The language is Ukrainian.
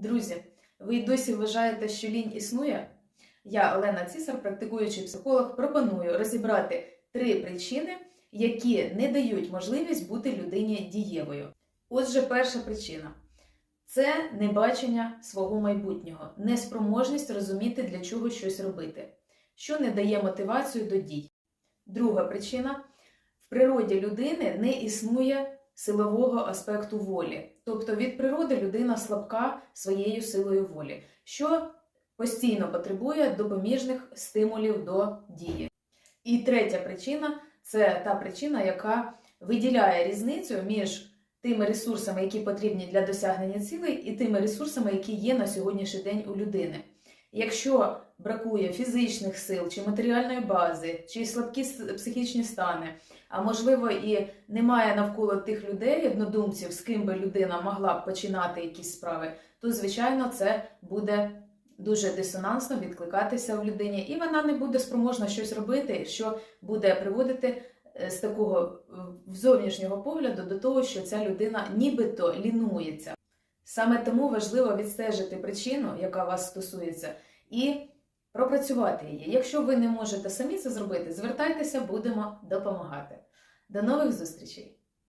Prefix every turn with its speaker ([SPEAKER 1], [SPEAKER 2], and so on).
[SPEAKER 1] Друзі, ви й досі вважаєте, що лінь існує? Я, Олена Цісар, практикуючий психолог, пропоную розібрати три причини, які не дають можливість бути людині дієвою. Отже, перша причина це небачення свого майбутнього, неспроможність розуміти, для чого щось робити, що не дає мотивацію до дій. Друга причина в природі людини не існує силового аспекту волі. Тобто від природи людина слабка своєю силою волі, що постійно потребує допоміжних стимулів до дії. І третя причина це та причина, яка виділяє різницю між тими ресурсами, які потрібні для досягнення цілей, і тими ресурсами, які є на сьогоднішній день у людини. Якщо бракує фізичних сил чи матеріальної бази, чи слабкі психічні стани, а можливо і немає навколо тих людей, однодумців, з ким би людина могла б починати якісь справи, то звичайно це буде дуже дисонансно відкликатися в людині, і вона не буде спроможна щось робити, що буде приводити е, з такого зовнішнього погляду до того, що ця людина нібито лінується. Саме тому важливо відстежити причину, яка вас стосується, і пропрацювати її. Якщо ви не можете самі це зробити, звертайтеся, будемо допомагати. До нових зустрічей!